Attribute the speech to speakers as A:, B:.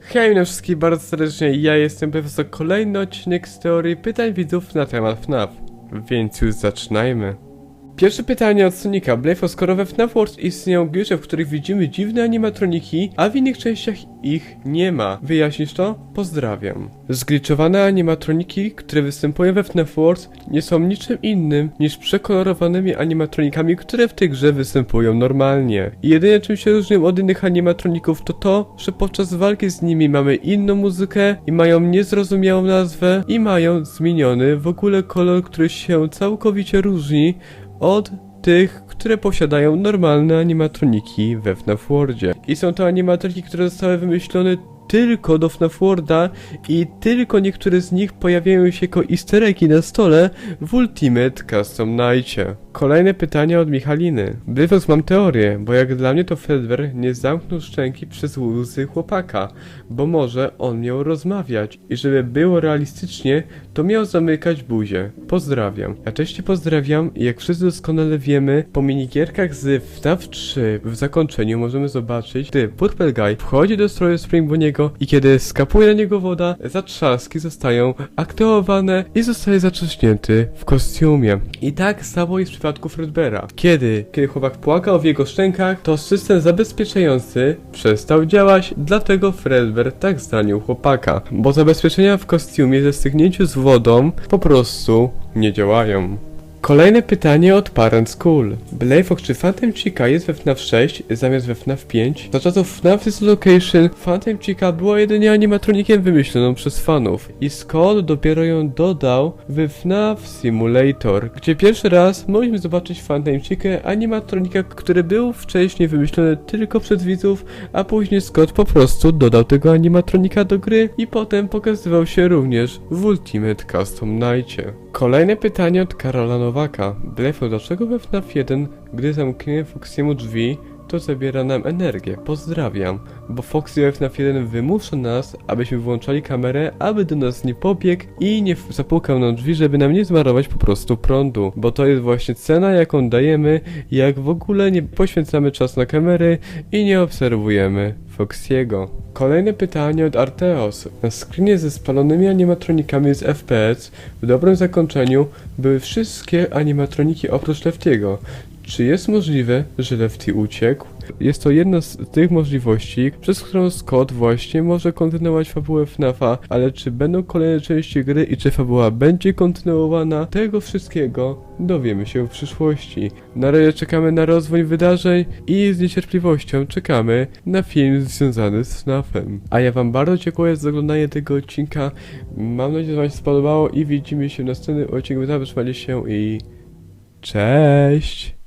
A: Hej na wszystkich bardzo serdecznie, ja jestem profesor kolejny odcinek z teorii pytań widzów na temat FNAF. Więc już zaczynajmy. Pierwsze pytanie od Sonika. Blefo, skoro we FNAF World istnieją gry, w których widzimy dziwne animatroniki, a w innych częściach ich nie ma. Wyjaśnisz to? Pozdrawiam. Zgliczowane animatroniki, które występują we FNAF World nie są niczym innym niż przekolorowanymi animatronikami, które w tej grze występują normalnie. I jedyne czym się różnią od innych animatroników to to, że podczas walki z nimi mamy inną muzykę i mają niezrozumiałą nazwę i mają zmieniony w ogóle kolor, który się całkowicie różni od tych, które posiadają normalne animatroniki we FNAF Worldzie. I są to animatroniki, które zostały wymyślone tylko do FNAF Worlda i tylko niektóre z nich pojawiają się jako easter na stole w Ultimate Custom Nightie. Kolejne pytanie od Michaliny. Bryfos mam teorię, bo jak dla mnie to Fredbear nie zamknął szczęki przez łzy chłopaka, bo może on miał rozmawiać i żeby było realistycznie, to miał zamykać buzię. Pozdrawiam. Ja cię pozdrawiam i jak wszyscy doskonale wiemy, po minigierkach z FNAF 3 w zakończeniu możemy zobaczyć, gdy Purple Guy wchodzi do stroju Spring Boniego i kiedy skapuje na niego woda, zatrzaski zostają aktywowane i zostaje zatrzaśnięty w kostiumie. I tak samo jest przypadku Fredbeara. Kiedy, kiedy chłopak płakał w jego szczękach, to system zabezpieczający przestał działać, dlatego Fredbear tak zranił chłopaka. Bo zabezpieczenia w kostiumie ze stygnięciu z wodą po prostu nie działają. Kolejne pytanie od Parent School. Blayfox, czy Phantom Chica jest we FNAF 6 zamiast we FNAF 5? Za czasów FNAF is Location Phantom Chica była jedynie animatronikiem wymyśloną przez fanów i Scott dopiero ją dodał w FNAF Simulator, gdzie pierwszy raz mogliśmy zobaczyć Phantom Chica, animatronika, który był wcześniej wymyślony tylko przez widzów, a później Scott po prostu dodał tego animatronika do gry i potem pokazywał się również w Ultimate Custom Nightie. Kolejne pytanie od Karola Nowaka. Blefo, dlaczego we FNAF 1, gdy zamkniemy Foxiemu drzwi, to zabiera nam energię? Pozdrawiam. Bo Foxy we FNAF 1 wymusza nas, abyśmy włączali kamerę, aby do nas nie pobiegł i nie zapukał na drzwi, żeby nam nie zmarować po prostu prądu. Bo to jest właśnie cena, jaką dajemy, jak w ogóle nie poświęcamy czas na kamery i nie obserwujemy Foxiego. Kolejne pytanie od Arteos. Na screenie ze spalonymi animatronikami z FPS w dobrym zakończeniu były wszystkie animatroniki oprócz Leftiego. Czy jest możliwe, że Lefty uciekł? Jest to jedna z tych możliwości, przez którą Scott właśnie może kontynuować fabułę FNAFa, ale czy będą kolejne części gry i czy fabuła będzie kontynuowana? Tego wszystkiego dowiemy się w przyszłości. Na razie czekamy na rozwój wydarzeń i z niecierpliwością czekamy na film związany z FNAFem. A ja wam bardzo dziękuję za oglądanie tego odcinka. Mam nadzieję, że wam się spodobało i widzimy się w następnym odcinku. Zatrzymali się i... Cześć!